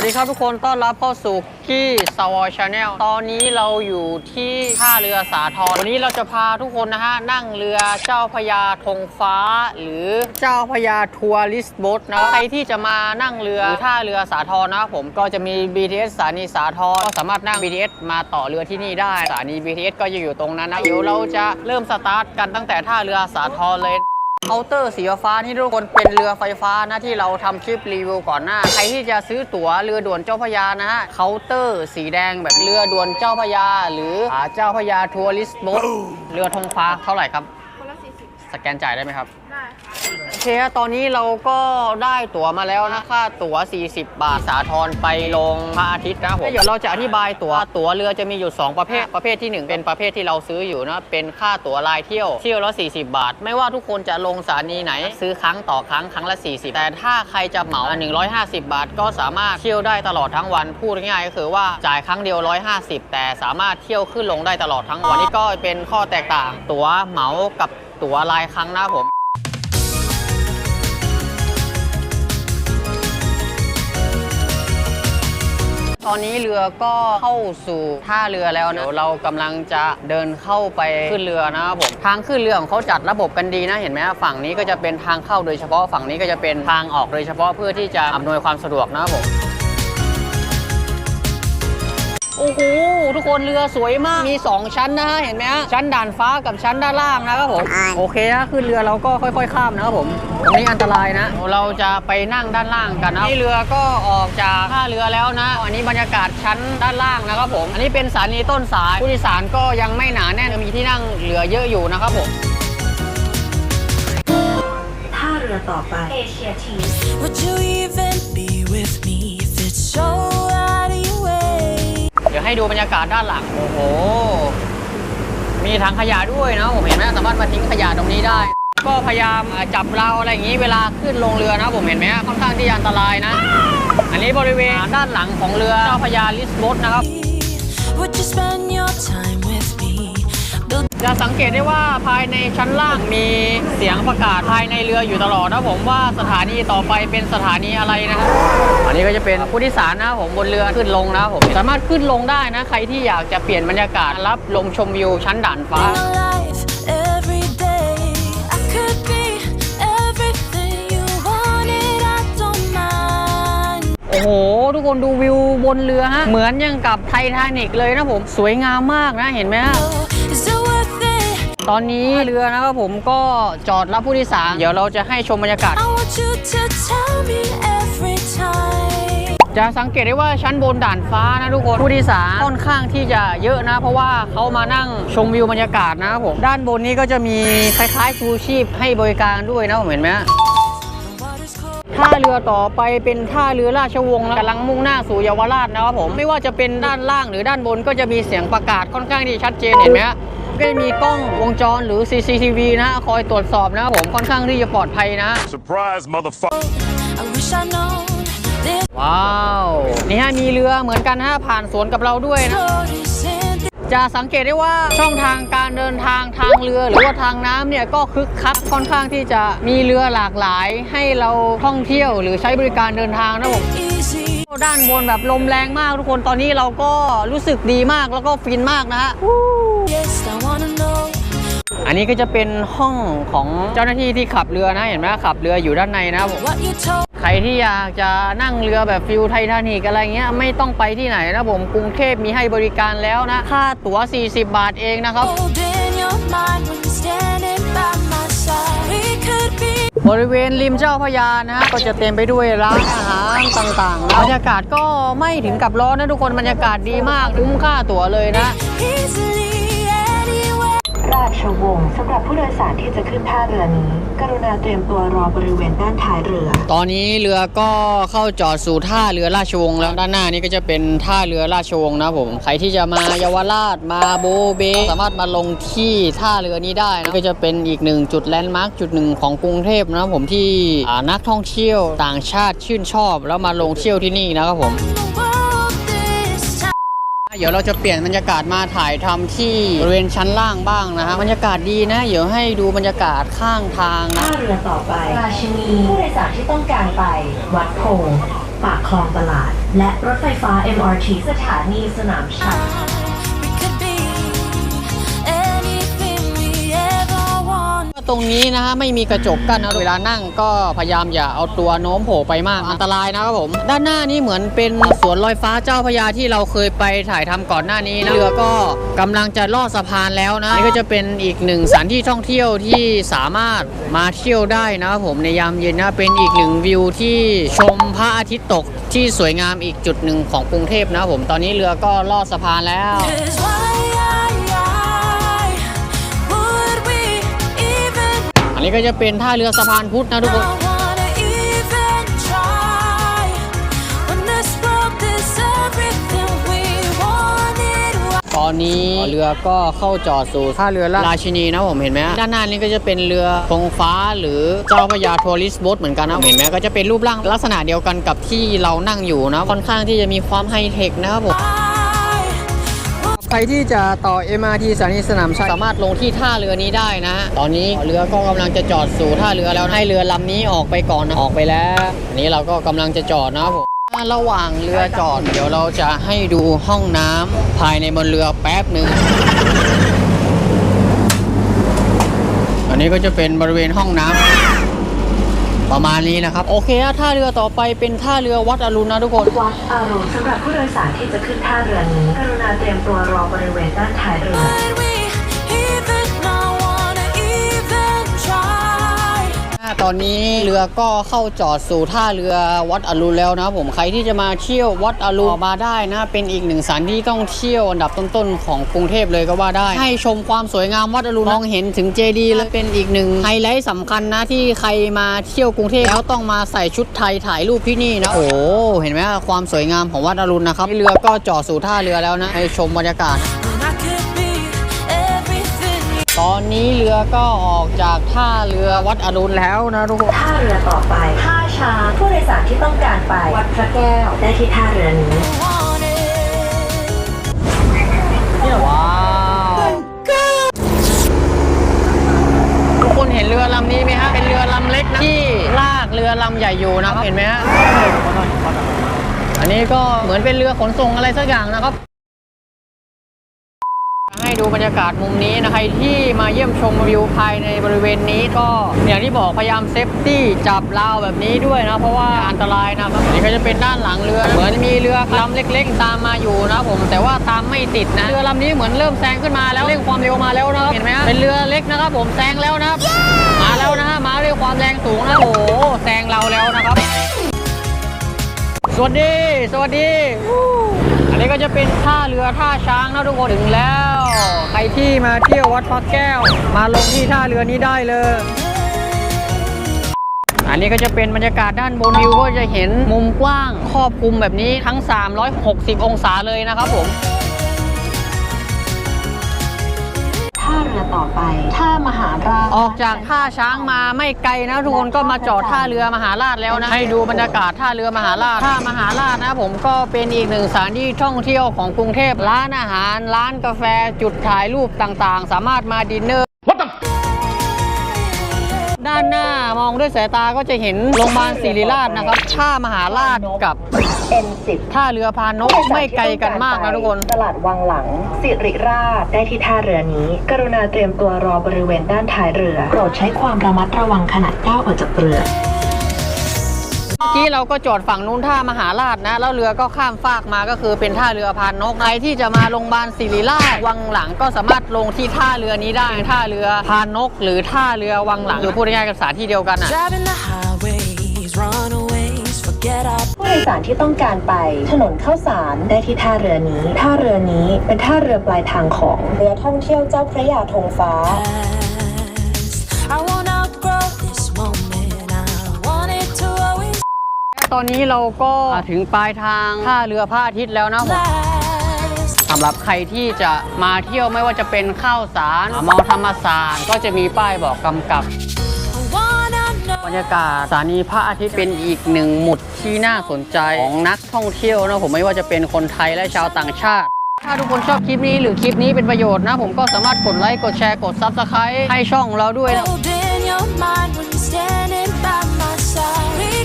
วัสดีครับทุกคนต้อนรับเข้าสู่กี้สวอชาแนลตอนนี้เราอยู่ที่ท่าเรือสาทรวันนี้เราจะพาทุกคนนะฮะ นั่งเรือเจ้าพระยาธงฟ้า หรือเจ้าพระยาทัวริสต์บ๊ทนะใครที่จะมานั่งเรือท่าเรือสาทรนะผมก็จะมี BTS สถานีสาทรก็สามารถนั่ง BTS มาต่อเรือที่นี่ได้สถานี BTS ก็จะอยู่ตรงนั้นนะเดี๋ยวเราจะเริ่มสตาร์ทกันตั้งแต่ท่าเรือสาทรเลย เคาน์เตอร์สีฟ้านี่ทุกคนเป็นเรือไฟฟ้านะที่เราทำคลิปรีวิวก่อนหน้า ใครที่จะซื้อตั๋วเรือด่วนเจ้าพระยานะฮะเคาน์เตอร์สีแดงแบบเรือด่วนเจ้าพระยา หรืออ่าเจ้าพระยาทัวริสต์โบ๊ทเรือธงฟ้าเท่าไหร่ครับคนละสี่สิบสแกนจ่ายได้ไหมครับได้โอ เคครับตอนนี้เราก็ได้ตั๋วมาแล้วนะค่าตั๋ว 40 บาทสาทรไปลงพระอาทิตย์นะครับผมเดี๋ยวเราจะอธิบายตั๋วตั๋วเรือจะมีอยู่ 2 ประเภท ประเภทที่ 1 เป็นประเภทที่เราซื้ออยู่นะเป็นค่าตั๋วรายเที่ยวเที่ยวละ 40 บาท ไม่ว่าทุกคนจะลงสถานีไหน ซื้อครั้งต่อครั้งครั้งละ 40 แต่ถ้าใครจะเหมา 150 บาท ก็สามารถเที่ยวได้ตลอดทั้งวันพูดง่ายๆก็คือว่าจ่ายครั้งเดียว 150 แต่สามารถเที่ยวขึ้นลงได้ตลอดทั้งวันนี่ก็เป็นข้อแตกต่างตั๋วเหมากับตั๋วรายครั้งนะครับผม ตอนนี้เรือก็เข้าสู่ท่าเรือแล้วนะเดี๋ยวเรากำลังจะเดินเข้าไปขึ้นเรือนะครับผมทางขึ้นเรือของเขาจัดระบบกันดีนะเห็นไหมฝั่งนี้ก็จะเป็นทางเข้าโดยเฉพาะฝั่งนี้ก็จะเป็นทางออกโดยเฉพาะเพื่อที่จะอำนวยความสะดวกนะครับผม โอ้โห ทุกคนเรือสวยมาก มี 2 ชั้นนะฮะ เห็นไหมฮะ ชั้นด่านฟ้ากับชั้นด้านล่างนะครับผม โอเคนะขึ้นเรือเราก็ค่อย ๆ ข้ามนะครับผม ตรงนี้อันตรายนะ เราจะไปนั่งด้านล่างกันนะนี่เรือก็ออกจากท่าเรือแล้วนะ อันนี้บรรยากาศชั้นด้านล่างนะครับผม อันนี้เป็นสถานีต้นสาย ผู้โดยสารก็ยังไม่หนาแน่น มีที่นั่งเหลือเยอะอยู่นะครับผมท่าเรือต่อไป Would you even be with me เดี๋ยวให้ดูบรรยากาศด้านหลัง โอ้โห มีถังขยะด้วยนะผมเห็นไหมสามารถมาทิ้งขยะตรงนี้ได้ ก็พยายามอ่าจับเราอะไรอย่างนี้เวลาขึ้นลงเรือนะผมเห็นไหมค่อนข้างที่จะอันตรายนะ อันนี้บริเวณด้านหลังของเรือเจ้าพระยาลิสโบทนะครับ Would you spend your time with me? Build จะสังเกตได้ว่าภายในชั้นล่างมีเสียงประกาศภายในเรืออยู่ตลอดนะผมว่าสถานีต่อไปเป็นสถานีอะไรนะครับอันนี้ ก็จะเป็นผู้โดยสารนะครับผมบนเรือขึ้นลงนะครับผมสามารถขึ้นลงได้นะ ใครที่อยากจะเปลี่ยนบรรยากาศรับลมชมวิวชั้นด่านฟ้า my life every day. I could be everything you wanted. I don't mind. โอ้โห ทุกคนดูวิวบนเรือฮะ เหมือนอย่างกับไททานิกเลยนะผมสวยงามมากนะเห็นไหมฮะ Oh, is it worth it? ตอนนี้เรือนะครับผมก็จอดรับผู้โดยสาร เดี๋ยวเราจะให้ชมบรรยากาศ I want you to tell me every time. จะสังเกตได้ว่าชั้นบนด่านฟ้านะทุกคนผู้โดยสารค่อนข้างที่จะเยอะนะ เพราะว่าเขามานั่งชมวิวบรรยากาศนะครับผมด้านบนนี้ก็จะมีคล้ายๆชูชีพให้บริการด้วยนะผมเห็นไหมฮะ The water's cold. ท่าเรือต่อไปเป็นท่าเรือราชวงศ์แล้วกำลังมุ่งหน้าสู่เยาวราชนะครับผมไม่ว่าจะเป็นด้านล่างหรือด้านบนก็จะมีเสียงประกาศค่อนข้างที่ชัดเจนเห็นไหมฮะก็จะมีกล้องวงจรหรือ CCTV นะคอยตรวจสอบนะครับผมค่อนข้างที่จะปลอดภัยนะ Surprise, motherfucker. ว้าว นี่ฮะมีเรือเหมือนกันฮะผ่านสวนกับเราด้วยนะ จะสังเกตได้ว่าช่องทางการเดินทางทางเรือหรือว่าทางน้ำเนี่ยก็คึกคักค่อนข้างที่จะมีเรือหลากหลาย ให้เราท่องเที่ยวหรือใช้บริการเดินทางนะผมด้านบนแบบลมแรงมากทุกคนตอนนี้เราก็รู้สึกดีมากแล้วก็ฟินมากนะฮะ Yes, อันนี้ก็จะเป็นห้องของเจ้าหน้าที่ที่ขับเรือนะ เห็นไหมขับเรืออยู่ด้านในนะผม ใครที่อยากจะนั่งเรือแบบฟิลไททานิกอะไรเงี้ยไม่ต้องไปที่ไหนนะผมกรุงเทพมีให้บริการแล้วนะ ค่าตั๋ว 40 บาทเองนะครับ in your mind when you're standing by my side. We could be บริเวณริมเจ้าพระยานะฮะก็จะเต็มไปด้วยร้านอาหารต่างๆบรรยากาศก็ไม่ถึงกับร้อนนะทุกคนบรรยากาศดีมากคุ้มค่าตั๋วเลยนะ ชวงศ์สำหรับผู้โดยสารที่จะขึ้นท่าเรือนี้ กรุณาเตรียมตัวรอบริเวณด้านท้ายเรือ ตอนนี้เรือก็เข้าจอดสู่ท่าเรือราชวงศ์แล้วด้านหน้านี่ก็จะเป็นท่าเรือราชวงศ์นะผมใครที่จะมาเยาวราชมาโบเบสามารถมาลงที่ท่าเรือนี้ได้นะก็จะเป็นอีกหนึ่งจุดแลนด์มาร์คจุดหนึ่งของกรุงเทพนะผมที่นักท่องเที่ยวต่างชาติชื่นชอบ แล้วมาลงเที่ยวที่นี่นะครับผม เดี๋ยวเราจะเปลี่ยนบรรยากาศมาถ่ายทำที่บริเวณชั้นล่างบ้างนะฮะบรรยากาศดีนะ เดี๋ยวให้ดูบรรยากาศข้างทางนะท่าเรือต่อไปราชินีผู้โดยสารที่ต้องการไป วัดโพปากคลองตลาด และรถไฟฟ้า MRT สถานีสนามชัย ตรงนี้นะฮะไม่มีกระจกกั้นนะเวลานั่งก็พยายามอย่าเอาตัวโน้มโผล่ไปมากอันตรายนะครับผม ด้านหน้านี่เหมือนเป็นสวนลอยฟ้าเจ้าพระยาที่เราเคยไปถ่ายทำก่อนหน้านี้นะเรือก็กำลังจะลอดสะพานแล้วนะนี่ก็จะเป็นอีกหนึ่งสถานที่ท่องเที่ยวที่สามารถมาเที่ยวได้นะครับผมในยามเย็นนะเป็นอีกหนึ่งวิวที่ชมพระอาทิตย์ตกที่สวยงามอีกจุดหนึ่งของกรุงเทพนะครับผมตอนนี้เรือก็ลอดสะพานแล้ว นนี้ก็จะเป็นท่าเรือสะพานพุทธนะทุกคน not wanna even try? When this world is everything we wanted. ตอนนี้เรือก็เข้าจอดสู่ท่าเรือราชินีนะผมเห็นไหมด้านหน้านี้ก็จะเป็นเรือธงฟ้าหรือเจ้าพระยาทัวริสต์โบ๊ทเหมือนกันนะเห็นไหมก็จะเป็นรูปร่างลักษณะเดียวกันกับที่เรานั่งอยู่นะค่อนข้างที่จะมีความไฮเทคนะครับผม Why ใครที่จะต่อ MRT สถานีสนามชัยสามารถลงที่ท่าเรือนี้ได้นะ ตอนนี้เรือก็กำลังจะจอดสู่ท่าเรือแล้วให้เรือลำนี้ออกไปก่อนนะออกไปแล้วอันนี้เราก็กำลังจะจอดนะผมระหว่างเรือจอด เดี๋ยวเราจะให้ดูห้องน้ำภายในบนเรือแป๊บหนึ่งอันนี้ก็จะเป็นบริเวณห้องน้ำ ประมาณนี้นะครับ โอเคท่าเรือต่อไปเป็นท่าเรือวัดอรุณนะทุกคนวัดอารมณ์สำหรับผู้โดยสารที่จะขึ้นท่าเรือนี้กรุณาเตรียมตัวรอบริเวณด้านท้ายเรือ ตอนนี้เรือก็เข้าจอดสู่ท่าเรือวัดอรุณแล้วนะผมใครที่จะมาเที่ยววัดอรุณมาได้นะ เป็นอีกหนึ่งสถานที่ต้องเที่ยวอันดับต้นๆของกรุงเทพเลยก็ว่าได้ ให้ชมความสวยงามวัดอรุณมองเห็นถึงเจดีย์เลยเป็นอีกหนึ่งไฮไลท์สำคัญนะที่ใครมาเที่ยวกรุงเทพแล้วต้องมาใส่ชุดไทยถ่ายรูปที่นี่นะโอ้เห็นไหมความสวยงามของวัดอรุณนะครับเรือก็จอดสู่ท่าเรือแล้วนะให้ชมบรรยากาศ อนนี้เรือก็ออกจากท่าเรือวัดอรุณแล้วนะทุกคนท่าเรือต่อไปท่าช้างผู้โดยสารที่ต้องการไปวัดพระแก้วได้ที่ท่าเรือนี้ wanted. ว้าวทุกคนเห็นเรือลำนี้ไหมฮะเป็นเรือลำเล็กนะที่ลากเรือลำใหญ่อยู่นะครับเห็นไหมฮะอันนี้ก็เหมือนเป็นเรือขนส่งอะไรสักอย่างนะครับ ให้ดูบรรยากาศมุมนี้นะใครที่มาเยี่ยมชมวิวภายในบริเวณนี้ก็อย่างที่บอกพยายามเซฟตี้จับราวแบบนี้ด้วยนะ เพราะว่าอันตรายนะครับนี่ก็จะเป็นด้านหลังเรือ เหมือนมีเรือลำเล็ก ๆ ตามมาอยู่นะผม แต่ว่าตามไม่ติดนะเรือลำนี้เหมือนเริ่มแซงขึ้นมาแล้วเร่งความเร็วมาแล้วนะครับเห็นไหมฮะเป็นเรือเล็กนะครับ ผมแซงแล้วนะครับมาแล้วนะฮะมาด้วยความแรงสูงนะโอ้โหแซงเราแล้วนะครับ สวัสดี สวัสดีวู้อันนี้ก็จะเป็นท่าเรือท่าช้างนะทุกคนถึงแล้ว ใครที่มาเที่ยววัดพระแก้ว มาลงที่ท่าเรือนี้ได้เลย อันนี้ก็จะเป็นบรรยากาศด้านบนวิวก็จะเห็นมุมกว้างครอบคลุมแบบนี้ทั้ง 360 องศาเลยนะครับผม รือต่อไปท่ามหาราชออกจากท่าช้างมาไม่ไกลนะทุกคนก็มาจอดท่าเรือมหาราชแล้วนะให้ดูบรรยากาศท่าเรือมหาราชท่ามหาราชนะผมก็เป็นอีกหนึ่งสถานที่ท่องเที่ยวของกรุงเทพร้านอาหาร ร้านกาแฟจุดถ่ายรูปต่างๆ สามารถมาดินเนอร์ด้านหน้ามองด้วยสายตาก็จะเห็นโรงพยาบาลศิริราชนะครับท่ามหาราชกับ N10 ท่าเรือพานกไม่ไกลกันมากนะทุกคน ตลาดวังหลัง สิริราชได้ที่ท่าเรือนี้ กรุณาเตรียมตัวรอบริเวณด้านท้ายเรือโปรดใช้ความระมัดระวังขณะก้าวออกจากเรือเมื่อกี้เราก็จอดฝั่งนู้นท่ามหาราชนะ แล้วเรือก็ข้ามฟากมาก็คือเป็นท่าเรือพานนกใครที่จะมาโรงพยาบาลศิริราชวังหลังก็สามารถลงที่ท่าเรือนี้ได้ท่าเรือพานนก หรือท่าเรือวังหลังหรือพูดง่ายๆกันสถานที่เดียวกันอะ ผู้โดยสารที่ต้องการไป ถนนข้าวสารได้ที่ท่าเรือนี้ ท่าเรือนี้เป็นท่าเรือปลายทางของเรือท่องเที่ยวเจ้าพระยาธงฟ้า past. I won't outgrow this moment. I want it to always ตอนนี้เราก็ถึงปลายทางท่าเรือพระอาทิตย์แล้วนะผม last. สำหรับใครที่จะมาเที่ยวไม่ว่าจะเป็นข้าวสารมอธรรมศาสตร์ก็จะมีป้ายบอกกำกับ I wanna know. บรรยากาศสถานีพระอาทิตย์เป็นอีกหนึ่งหมุดที่น่าสนใจของนักท่องเที่ยวนะผมไม่ว่าจะเป็นคนไทยและชาวต่างชาติ ถ้าทุกคนชอบคลิปนี้หรือคลิปนี้เป็นประโยชน์นะ ผมก็สามารถกดไลค์กดแชร์กด Subscribe ให้ช่องเราด้วยนะ